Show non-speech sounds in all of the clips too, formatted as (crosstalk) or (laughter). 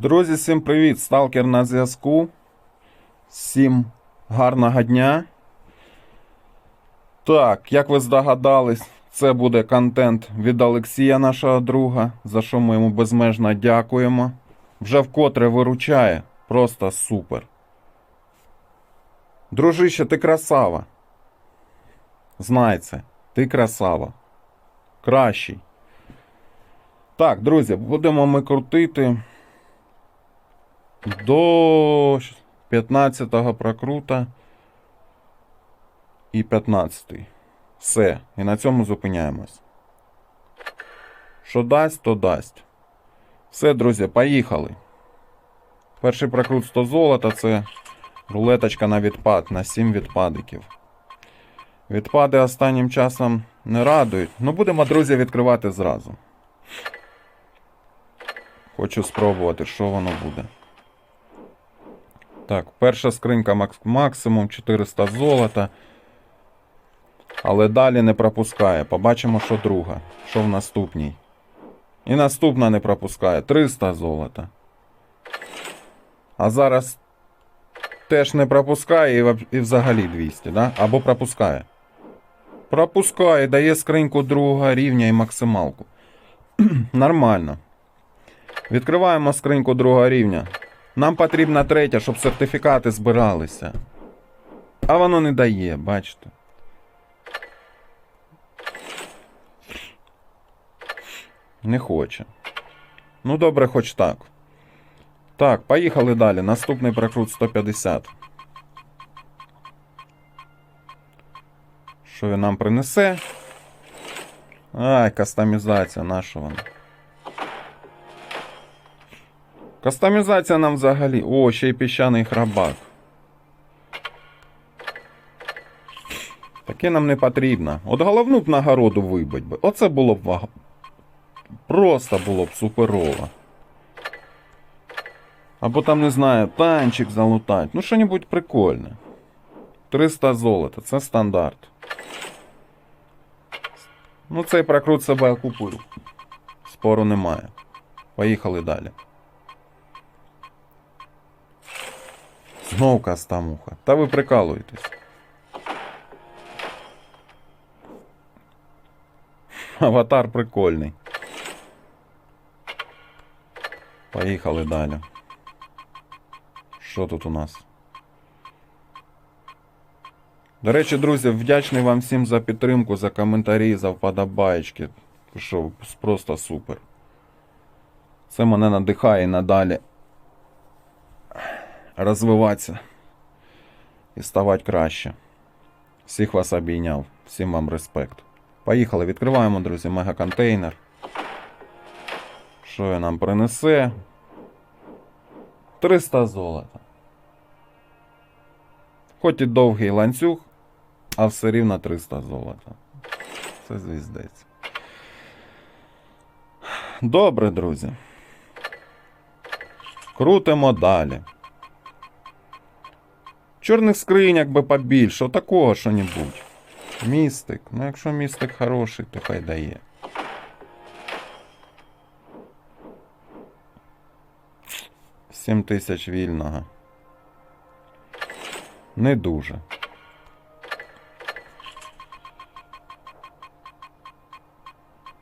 Друзі, всім привіт! Сталкер на зв'язку. Всім гарного дня. Так, як ви здогадались, це буде контент від Олексія, нашого друга, за що ми йому безмежно дякуємо. Вже вкотре виручає. Просто супер. Дружище, ти красава. Знай ти красава. Кращий. Так, друзі, будемо ми крутити до 15-го прокрута і 15-й. Все. І на цьому зупиняємось. Що дасть, то дасть. Все, друзі, поїхали. Перший прокрут 100 золота це рулеточка на відпад, на 7 відпадиків. Відпади останнім часом не радують. Ну, будемо, друзі, відкривати зразу. Хочу спробувати, що воно буде. Так, перша скринька макс- максимум 400 золота. Але далі не пропускає. Побачимо, що друга. Що в наступній. І наступна не пропускає. 300 золота. А зараз теж не пропускає і взагалі 200, да? Або пропускає. Пропускає, дає скриньку другого рівня і максималку. (clears throat) Нормально. Відкриваємо скриньку другого рівня. Нам потрібна третя, щоб сертифікати збиралися. А воно не дає, бачите. Не хоче. Ну, добре, хоч так. Так, поїхали далі. Наступний прокрут 150. Що він нам принесе? Ай, кастомізація, наша вона. Кастомізація нам взагалі. О, ще й піщаний храбак. Таке нам не потрібно. От головну б нагороду вибить би. Оце було б ваг... Просто було б суперово. Або там, не знаю, танчик залутать. Ну, що-небудь прикольне. 300 золота, це стандарт. Ну, цей прокрут себе окупую. Спору немає. Поїхали далі. Знов кастамуха. Та ви прикалуєтесь. Аватар прикольний. Поїхали далі. Що тут у нас? До речі, друзі, вдячний вам всім за підтримку, за коментарі, за вподобаєчки. Що просто супер. Це мене надихає надалі розвиватися і ставати краще. Всіх вас обійняв, всім вам респект. Поїхали, відкриваємо, друзі, мегаконтейнер. Що він нам принесе? 300 золота. Хоч і довгий ланцюг, а все рівно 300 золота. Це звіздець. Добре, друзі. Крутимо далі. Чорних скриняк би побільше, такого що-небудь. Містик. Ну, якщо містик хороший, то хай дає. Сім тисяч вільного. Не дуже.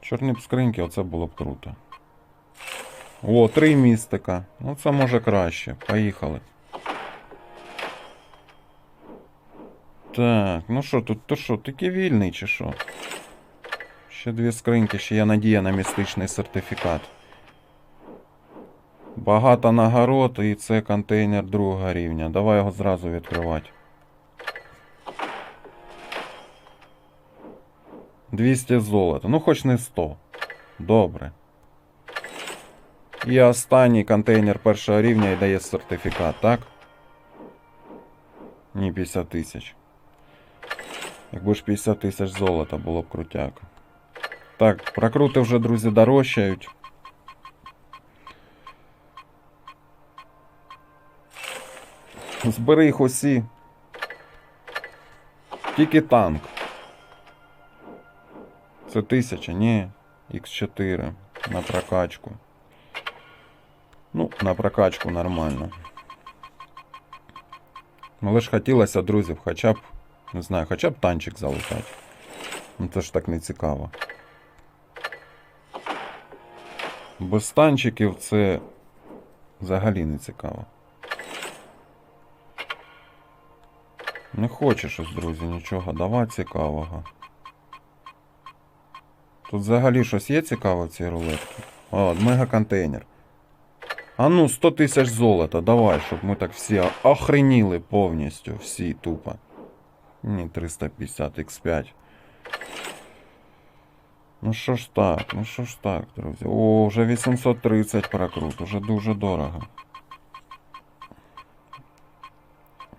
Чорні б скриньки, оце було б круто. О, три містика. Ну це може краще. Поїхали. Так, ну що тут, то що, тільки вільний чи що? Ще дві скриньки, ще є надія на містичний сертифікат. Багато нагород і це контейнер другого рівня. Давай його зразу відкривати. 200 золота. Ну хоч не 100. Добре. І останній контейнер першого рівня і дає сертифікат, так? Ні, 50 тисяч. Якби ж 50 тисяч золота було б крутяк. Так, прокрути вже, друзі, дорожчають. Збери їх усі. Тільки танк. Це тисяча, ні. Х4 на прокачку. Ну, на прокачку нормально. Але ж хотілося, друзів, хоча б, не знаю, хоча б танчик залутати. Ну це ж так не цікаво. Без танчиків це взагалі не цікаво. Не хоче щось, друзі, нічого давати цікавого. Тут взагалі щось є цікаве в цій рулетці? О, мегаконтейнер. А ну, 100 тисяч золота, давай, щоб ми так всі охреніли повністю, всі тупо. Ні, 350 X5. Ну що ж так, ну що ж так, друзі. О, вже 830 прокрут, уже дуже дорого.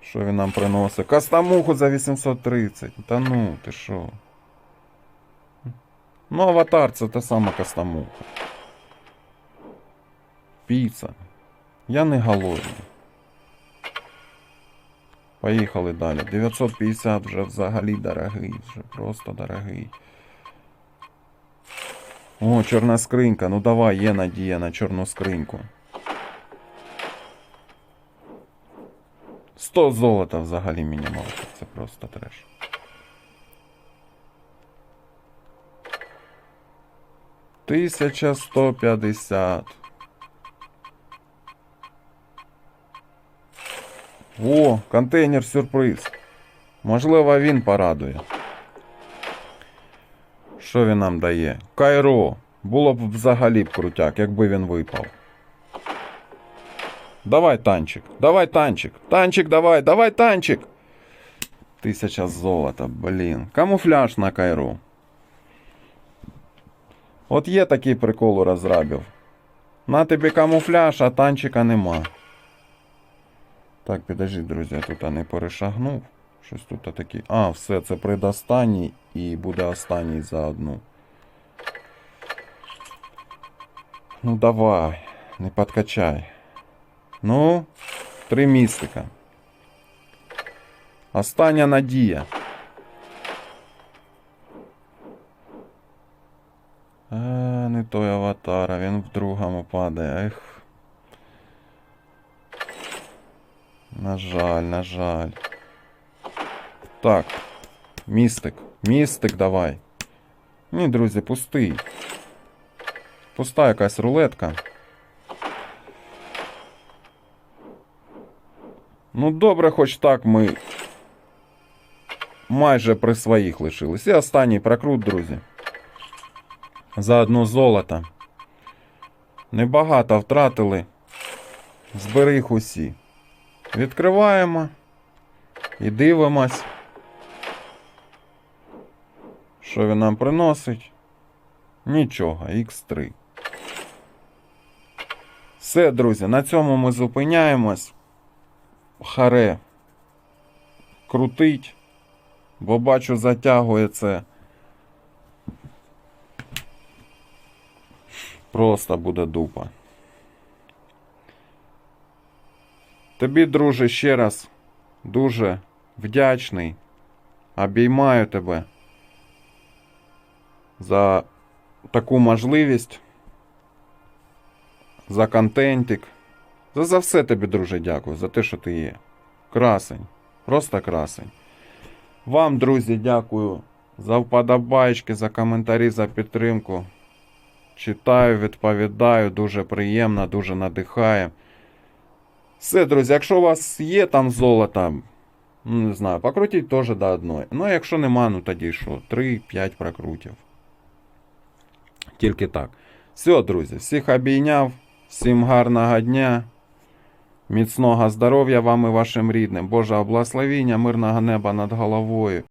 Що він нам приносить? Кастамуху за 830. Та ну, ти що? Ну, аватар це та сама кастамуха. Піца. Я не голодний. Поїхали далі. 950 вже взагалі дорогий, вже просто дорогий. О, чорна скринька. Ну давай, є надія на чорну скриньку. 100 золота взагалі мінімалка. Це просто треш. Тисяча сто. О, контейнер сюрприз. Можливо, він порадує. Що він нам дає? Кайро. Було б взагалі б крутяк, якби він випав. Давай, танчик, давай, танчик. Танчик, давай, давай, танчик. Тисяча золота, блін. Камуфляж на Кайро. От є такий прикол у розрабів. На тобі камуфляж, а танчика нема. Так, підожди, друзі, я тут не перешагнув. Щось тут такі. А, все, це предостанній і буде останній за одну. Ну давай, не подкачай. Ну, три містика. Остання надія. А, не той аватар, він в другому падає. Ех. На жаль, на жаль. Так. Містик. Містик давай. Ні, друзі, пустий. Пуста якась рулетка. Ну, добре, хоч так ми майже при своїх лишились. І останній прокрут, друзі. За одно золото. Небагато втратили. Зберіг усі. Відкриваємо і дивимось, що він нам приносить. Нічого, Х3. Все, друзі, на цьому ми зупиняємось. Харе крутить, бо бачу, затягує це. Просто буде дупа. Тобі, друже, ще раз дуже вдячний. Обіймаю тебе за таку можливість, за контентик. За, за все тобі, друже, дякую, за те, що ти є. Красень. Просто красень. Вам, друзі, дякую за вподобайки, за коментарі, за підтримку. Читаю, відповідаю, дуже приємно, дуже надихає. Все, друзі, якщо у вас є там золото, ну не знаю, покрутіть теж до одної. Ну, а якщо нема, ну тоді що? 3-5 прокрутів. Тільки так. Все, друзі, всіх обійняв, всім гарного дня. Міцного здоров'я вам і вашим рідним, Божого благословіння, мирного неба над головою.